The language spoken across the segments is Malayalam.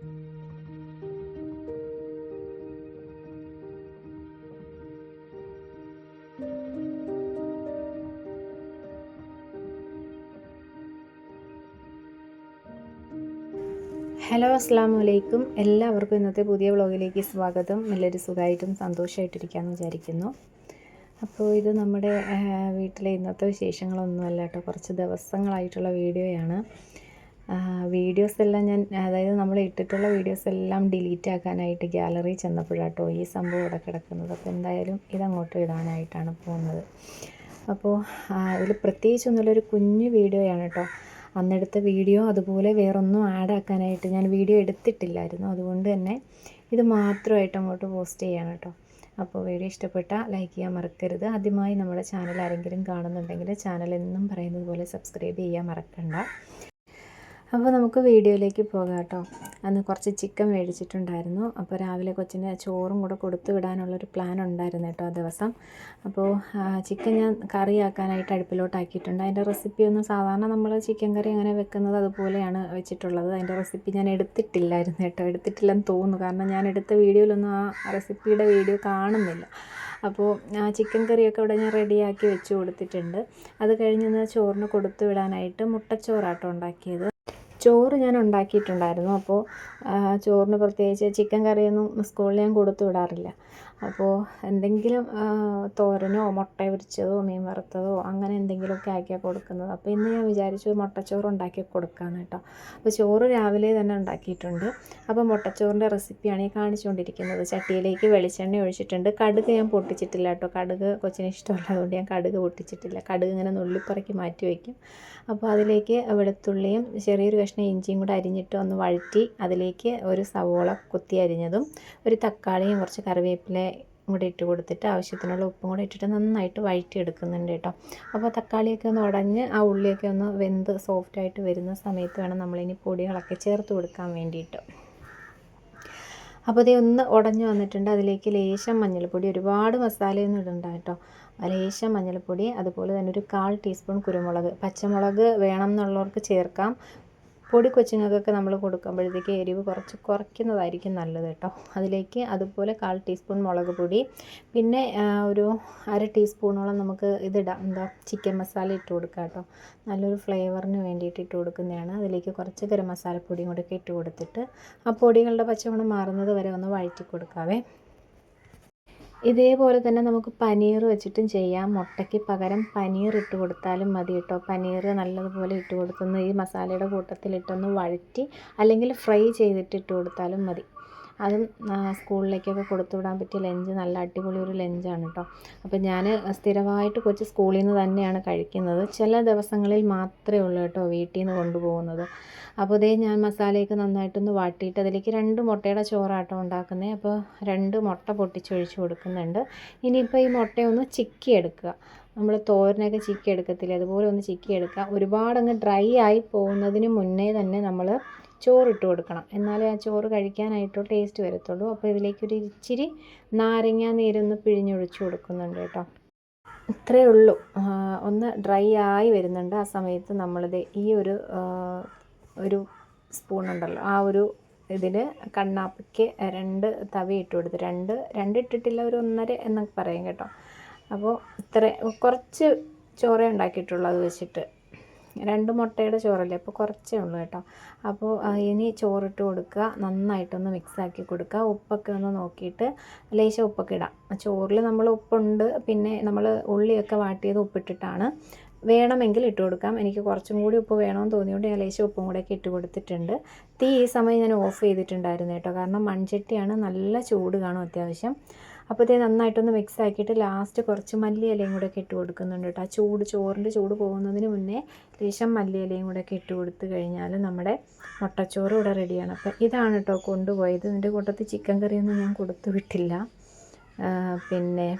ഹലോ അസ്സാം വലൈക്കും എല്ലാവർക്കും ഇന്നത്തെ പുതിയ വ്ളോഗിലേക്ക് സ്വാഗതം. എല്ലാവരും സുഖമായിട്ടും സന്തോഷമായിട്ടിരിക്കാമെന്ന് വിചാരിക്കുന്നു. അപ്പോൾ ഇത് നമ്മുടെ വീട്ടിലെ ഇന്നത്തെ വിശേഷങ്ങളൊന്നുമല്ല കേട്ടോ. കുറച്ച് ദിവസങ്ങളായിട്ടുള്ള വീഡിയോയാണ്. വീഡിയോസ് എല്ലാം ഞാൻ അതായത് നമ്മൾ ഇട്ടിട്ടുള്ള വീഡിയോസ് എല്ലാം ഡിലീറ്റ് ആക്കാനായിട്ട് ഗ്യാലറി ചെന്നപ്പോഴാട്ടോ ഈ സംഭവം ഇവിടെ കിടക്കുന്നത്. അപ്പോൾ എന്തായാലും ഇതങ്ങോട്ട് ഇടാനായിട്ടാണ് പോകുന്നത്. അപ്പോൾ ഇതിൽ പ്രത്യേകിച്ചൊന്നുമില്ല ഒരു കുഞ്ഞു വീഡിയോയാണ് കേട്ടോ. അന്നെടുത്ത വീഡിയോ അതുപോലെ വേറൊന്നും ആഡ് ആക്കാനായിട്ട് ഞാൻ വീഡിയോ എടുത്തിട്ടില്ലായിരുന്നു. അതുകൊണ്ട് തന്നെ ഇത് മാത്രമായിട്ട് അങ്ങോട്ട് പോസ്റ്റ് ചെയ്യാണ് കേട്ടോ. അപ്പോൾ വീഡിയോ ഇഷ്ടപ്പെട്ട ലൈക്ക് ചെയ്യാൻ മറക്കരുത്. ആദ്യമായി നമ്മുടെ ചാനൽ ആരെങ്കിലും കാണുന്നുണ്ടെങ്കിൽ ചാനൽ എന്നും പറയുന്നത് പോലെ സബ്സ്ക്രൈബ് ചെയ്യാൻ മറക്കണ്ട. അപ്പോൾ നമുക്ക് വീഡിയോയിലേക്ക് പോകാം കേട്ടോ. അന്ന് കുറച്ച് ചിക്കൻ മേടിച്ചിട്ടുണ്ടായിരുന്നു. അപ്പോൾ രാവിലെ കൊച്ചിന് ചോറും കൂടെ കൊടുത്തു വിടാനുള്ളൊരു പ്ലാൻ ഉണ്ടായിരുന്നു കേട്ടോ ആ ദിവസം. അപ്പോൾ ചിക്കൻ ഞാൻ കറിയാക്കാനായിട്ട് അടുപ്പിലോട്ടാക്കിയിട്ടുണ്ട്. അതിന്റെ റെസിപ്പി ഒന്നും സാധാരണ നമ്മൾ ചിക്കൻ കറി അങ്ങനെ വെക്കുന്നത് അതുപോലെയാണ് വെച്ചിട്ടുള്ളത്. അതിന്റെ റെസിപ്പി ഞാൻ എടുത്തിട്ടില്ലായിരുന്നു കേട്ടോ. എടുത്തിട്ടില്ലെന്ന് തോന്നുന്നു. കാരണം ഞാൻ എടുത്ത വീഡിയോയിലൊന്നും ആ റെസിപ്പിയുടെ വീഡിയോ കാണുന്നില്ല. അപ്പോൾ ആ ചിക്കൻ കറിയൊക്കെ ഇവിടെ ഞാൻ റെഡിയാക്കി വെച്ച് കൊടുത്തിട്ടുണ്ട്. അത് കഴിഞ്ഞ് ചോറിന് കൊടുത്തു വിടാനായിട്ട് മുട്ടച്ചോറാട്ടോ ഉണ്ടാക്കിയത്. ചോറ് ഞാൻ ഉണ്ടാക്കിയിട്ടുണ്ടായിരുന്നു. അപ്പോൾ ചോറിന് പ്രത്യേകിച്ച് ചിക്കൻ കറിയൊന്നും സ്കൂളിൽ ഞാൻ കൊടുത്തു വിടാറില്ല. അപ്പോൾ എന്തെങ്കിലും തോരനോ മുട്ട പൊരിച്ചതോ മീൻ വറുത്തതോ അങ്ങനെ എന്തെങ്കിലുമൊക്കെ ആക്കിയാണ് കൊടുക്കുന്നത്. അപ്പോൾ ഇന്ന് ഞാൻ വിചാരിച്ചു മുട്ടച്ചോറ് ഉണ്ടാക്കി കൊടുക്കാമെന്ന് കേട്ടോ. അപ്പോൾ ചോറ് രാവിലെ തന്നെ ഉണ്ടാക്കിയിട്ടുണ്ട്. അപ്പോൾ മുട്ടച്ചോറിന്റെ റെസിപ്പിയാണ് ഈ കാണിച്ചുകൊണ്ടിരിക്കുന്നത്. ചട്ടിയിലേക്ക് വെളിച്ചെണ്ണ ഒഴിച്ചിട്ടുണ്ട്. കടുക് ഞാൻ പൊട്ടിച്ചിട്ടില്ല കേട്ടോ. കടുക് കൊച്ചിന് ഇഷ്ടമുള്ളതുകൊണ്ട് ഞാൻ കടുക് പൊട്ടിച്ചിട്ടില്ല. കടുക് ഇങ്ങനെ നുള്ളിപ്പറക്കി മാറ്റി വയ്ക്കും. അപ്പോൾ അതിലേക്ക് വെളുത്തുള്ളിയും ചെറിയൊരു കഷ്ണം ഇഞ്ചിയും കൂടെ അരിഞ്ഞിട്ട് ഒന്ന് വഴറ്റി അതിലേക്ക് ഒരു സവോള കുത്തി അരിഞ്ഞതും ഒരു തക്കാളിയും കുറച്ച് കറിവേപ്പില കൂടെ ഇട്ട് കൊടുത്തിട്ട് ആവശ്യത്തിനുള്ള ഉപ്പും കൂടെ ഇട്ടിട്ട് നന്നായിട്ട് വഴറ്റി എടുക്കുന്നുണ്ട് കേട്ടോ. അപ്പോൾ തക്കാളിയൊക്കെ ഒന്ന് ഉടഞ്ഞ് ആ ഉള്ളിയൊക്കെ ഒന്ന് വെന്ത് സോഫ്റ്റായിട്ട് വരുന്ന സമയത്ത് വേണം നമ്മളിനി പൊടികളൊക്കെ ചേർത്ത് കൊടുക്കാൻ വേണ്ടിയിട്ട്. അപ്പോൾ ഇതേ ഒന്ന് ഉടഞ്ഞു വന്നിട്ടുണ്ട്. അതിലേക്ക് ലേശം മഞ്ഞൾപ്പൊടി ഒരുപാട് മസാലയൊന്നും ഇടണ്ട കേട്ടോ. ലേശം മഞ്ഞൾപ്പൊടി അതുപോലെ തന്നെ ഒരു കാൽ ടീസ്പൂൺ കുരുമുളക്. പച്ചമുളക് വേണം എന്നുള്ളവർക്ക് ചേർക്കാം. പൊടി കൊച്ചുങ്ങൾക്കൊക്കെ നമ്മൾ കൊടുക്കുമ്പോഴത്തേക്ക് എരിവ് കുറച്ച് കുറയ്ക്കുന്നതായിരിക്കും നല്ലത് കേട്ടോ. അതിലേക്ക് അതുപോലെ കാൽ ടീസ്പൂൺ മുളക് പൊടി പിന്നെ ഒരു അര ടീസ്പൂണോളം നമുക്ക് ഇതിടാം. എന്താ ചിക്കൻ മസാല ഇട്ട് കൊടുക്കാം കേട്ടോ. നല്ലൊരു ഫ്ലേവറിന് വേണ്ടിയിട്ട് ഇട്ട് കൊടുക്കുന്നതാണ്. അതിലേക്ക് കുറച്ച് ഗരം മസാലപ്പൊടിയും കൂടെ ഇട്ട് കൊടുത്തിട്ട് ആ പൊടികളുടെ പച്ചമണം മാറുന്നത് വരെ ഒന്ന് വഴറ്റി കൊടുക്കാവേ. ഇതേപോലെ തന്നെ നമുക്ക് പനീർ വെച്ചിട്ടും ചെയ്യാം. മുട്ടയ്ക്ക് പകരം പനീർ ഇട്ട് കൊടുത്താലും മതി കേട്ടോ. പനീർ നല്ലതുപോലെ ഇട്ട് കൊടുത്തൊന്ന് ഈ മസാലയുടെ കൂട്ടത്തിൽ കൂട്ടത്തിലിട്ടൊന്ന് വഴറ്റി അല്ലെങ്കിൽ ഫ്രൈ ചെയ്തിട്ട് ഇട്ട് കൊടുത്താലും മതി. അതും സ്കൂളിലേക്കൊക്കെ കൊടുത്തു വിടാൻ പറ്റിയ ലഞ്ച് നല്ല അടിപൊളി ഒരു ലഞ്ചാണ് കേട്ടോ അപ്പോൾ ഞാൻ സ്ഥിരമായിട്ട് കൊച്ചു സ്കൂളിൽ നിന്ന് തന്നെയാണ് കഴിക്കുന്നത്. ചില ദിവസങ്ങളിൽ മാത്രമേ ഉള്ളൂ കേട്ടോ വീട്ടിൽ നിന്ന് കൊണ്ടുപോകുന്നത്. അപ്പോൾ ഇതേ ഞാൻ മസാലയൊക്കെ നന്നായിട്ടൊന്ന് വാട്ടിയിട്ട് അതിലേക്ക് രണ്ട് മുട്ടയുടെ ചോറാട്ടോ ഉണ്ടാക്കുന്നത് അപ്പോൾ രണ്ട് മുട്ട പൊട്ടിച്ചൊഴിച്ച് കൊടുക്കുന്നുണ്ട്. ഇനിയിപ്പോൾ ഈ മുട്ടയൊന്ന് ചിക്കി എടുക്കുക. നമ്മൾ തോരനൊക്കെ ചിക്കി എടുക്കത്തില്ലേ? അതുപോലെ ഒന്ന് ചിക്കി എടുക്കുക. ഒരുപാടങ്ങ് ഡ്രൈ ആയി പോകുന്നതിന് മുന്നേ തന്നെ നമ്മൾ ചോറിട്ട് കൊടുക്കണം. എന്നാലേ ആ ചോറ് കഴിക്കാനായിട്ട് ടേസ്റ്റ് വരത്തുള്ളൂ. അപ്പോൾ ഇതിലേക്കൊരു ഇച്ചിരി നാരങ്ങ നീരൊന്ന് പിഴിഞ്ഞൊഴിച്ച് കൊടുക്കുന്നുണ്ട് കേട്ടോ. ഇത്രയേ ഉള്ളൂ. ഒന്ന് ഡ്രൈ ആയി വരുന്നുണ്ട്. ആ സമയത്ത് നമ്മളിത് ഈ ഒരു ഒരു സ്പൂൺ ഉണ്ടല്ലോ. ആ ഒരു ഇതിൽ കണ്ണാപ്പയ്ക്ക് രണ്ട് തവി ഇട്ട് കൊടുത്ത് രണ്ട് രണ്ട് ഇട്ടിട്ടില്ല ഒരു ഒന്നര എന്നൊക്കെ പറയും കേട്ടോ. അപ്പോൾ ഇത്ര കുറച്ച് ചോറേ ഉണ്ടാക്കിയിട്ടുള്ളൂ അത് വെച്ചിട്ട്. രണ്ട് മുട്ടയുടെ ചോറല്ലേ? അപ്പോൾ കുറച്ചേ ഉള്ളൂ കേട്ടോ. അപ്പോൾ ഇനി ചോറിട്ട് കൊടുക്കുക. നന്നായിട്ടൊന്ന് മിക്സാക്കി കൊടുക്കുക. ഉപ്പൊക്കെ ഒന്ന് നോക്കിയിട്ട് ലേശം ഉപ്പൊക്കെ ഇടാം. ചോറിൽ നമ്മൾ ഉപ്പുണ്ട്. പിന്നെ നമ്മൾ ഉള്ളിയൊക്കെ വാട്ടിയത് ഉപ്പിട്ടിട്ടാണ്. വേണമെങ്കിൽ ഇട്ട് കൊടുക്കാം. എനിക്ക് കുറച്ചും കൂടി ഉപ്പ് വേണമെന്ന് തോന്നിയോണ്ട് ഞാൻ ലേശം ഉപ്പും കൂടെയൊക്കെ ഇട്ട് കൊടുത്തിട്ടുണ്ട്. തീ ഈ സമയം ഞാൻ ഓഫ് ചെയ്തിട്ടുണ്ടായിരുന്നു കേട്ടോ. കാരണം മൺചട്ടിയാണ് നല്ല ചൂട് കാണും അത്യാവശ്യം. അപ്പോൾ ഇത് നന്നായിട്ടൊന്ന് മിക്സ് ആക്കിയിട്ട് ലാസ്റ്റ് കുറച്ച് മല്ലിയിലയും കൂടെ ഒക്കെ ഇട്ട് കൊടുക്കുന്നുണ്ട് കേട്ടോ. ആ ചൂട് ചോറിന്റെ ചൂട് പോകുന്നതിന് മുന്നേ ലേശം മല്ലിയിലയും കൂടെ ഒക്കെ ഇട്ട് കൊടുത്തു കഴിഞ്ഞാൽ നമ്മുടെ മുട്ടച്ചോറ് ഇവിടെ റെഡിയാണ് അപ്പോൾ ഇതാണ് കേട്ടോ കൊണ്ടുപോയത്. ഇതിന്റെ കൂട്ടത്തിൽ ചിക്കൻ കറിയൊന്നും ഞാൻ കൊടുത്തു വിട്ടില്ല. പിന്നെ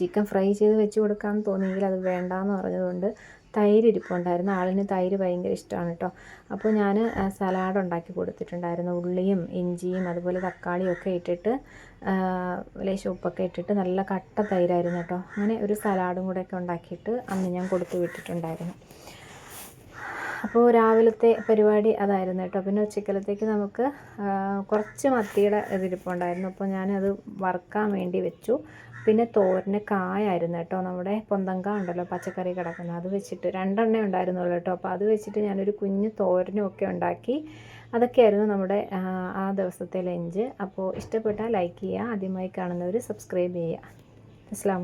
ചിക്കൻ ഫ്രൈ ചെയ്ത് വെച്ച് കൊടുക്കാമെന്ന് തോന്നിയെങ്കിൽ അത് വേണ്ടാന്ന് പറഞ്ഞതുകൊണ്ട് തൈര് ഇരിപ്പുണ്ടായിരുന്നു ആളിന് തൈര് ഭയങ്കര ഇഷ്ടമാണ് കേട്ടോ. അപ്പോൾ ഞാൻ സലാഡ് ഉണ്ടാക്കി കൊടുത്തിട്ടുണ്ടായിരുന്നു. ഉള്ളിയും ഇഞ്ചിയും അതുപോലെ തക്കാളിയും ഒക്കെ ഇട്ടിട്ട് ലേശം ഉപ്പൊക്കെ ഇട്ടിട്ട് നല്ല കട്ട തൈരായിരുന്നു കേട്ടോ. അങ്ങനെ ഒരു സലാഡും കൂടെയൊക്കെ ഉണ്ടാക്കിയിട്ട് അന്ന് ഞാൻ കൊടുത്തു വിട്ടിട്ടുണ്ടായിരുന്നു. അപ്പോൾ രാവിലത്തെ പരിപാടി അതായിരുന്നു കേട്ടോ. പിന്നെ ഉച്ചക്കലത്തേക്ക് നമുക്ക് കുറച്ച് മത്തിയുടെ ഇതിരിപ്പുണ്ടായിരുന്നു. അപ്പോൾ ഞാനത് വറുക്കാൻ വേണ്ടി വെച്ചു. പിന്നെ തോരന് കായായിരുന്നു കേട്ടോ. നമ്മുടെ പൊന്തങ്ക ഉണ്ടല്ലോ പച്ചക്കറി കിടക്കുന്നത്. അത് വെച്ചിട്ട് രണ്ടെണ്ണേ ഉണ്ടായിരുന്നുള്ളൂ കേട്ടോ. അപ്പോൾ അത് വെച്ചിട്ട് ഞാനൊരു കുഞ്ഞ് തോരനും ഒക്കെ ഉണ്ടാക്കി. അതൊക്കെയായിരുന്നു നമ്മുടെ ആ, ദിവസത്തെ ലഞ്ച്. അപ്പോൾ ഇഷ്ടപ്പെട്ടാൽ ലൈക്ക് ചെയ്യുക ആദ്യമായി കാണുന്നവർ സബ്സ്ക്രൈബ് ചെയ്യുക. അസ്സാം